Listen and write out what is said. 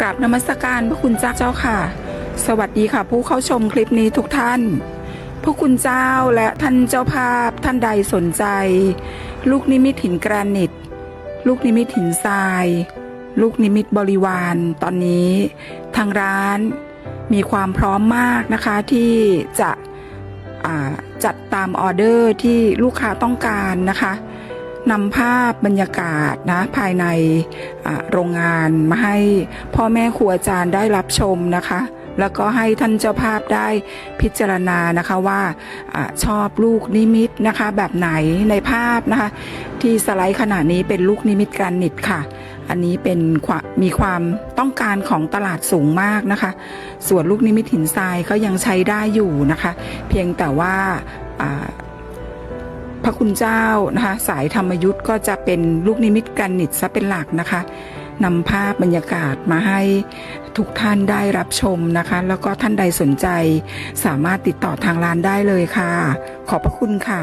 กราบนมัสการพระคุณเจ้าค่ะ สวัสดีค่ะ ผู้เข้าชมคลิปนี้ทุกท่าน พระคุณเจ้าและท่านเจ้าภาพท่านใดสนใจ ลูกนิมิตหินแกรนิต ลูกนิมิตหินทราย ลูกนิมิตบริวารตอนนี้ ทางร้านมีความพร้อมมากนะคะที่จะจัดตามออเดอร์ที่ลูกค้าต้องการนะคะ นำภาพบรรยากาศนะภายในโรงงานมาให้พ่อแม่ครูอาจารย์ได้รับชมนะคะ แล้วก็ให้ท่านเจ้าภาพได้พิจารณานะคะว่าอชอบลูกนิมิตนะคะ แบบไหนในภาพนะคะ ที่สไลด์ขนาดนี้เป็นลูกนิมิตการนิดค่ะอันนี้เป็นมีความต้องการของตลาดสูงมากนะคะ ส่วนลูกนิมิตหินทรายก็ยังใช้ได้อยู่นะคะ เพียงแต่ว่า พระคุณเจ้านะคะสายธรรมยุทธ์ก็จะเป็นลูกนิมิตกันนิดซะเป็นหลักนะคะนำภาพบรรยากาศมาให้ทุกท่านได้รับชมนะคะ แล้วก็ท่านใดสนใจ สามารถติดต่อทางร้านได้เลยค่ะ ขอบพระคุณค่ะ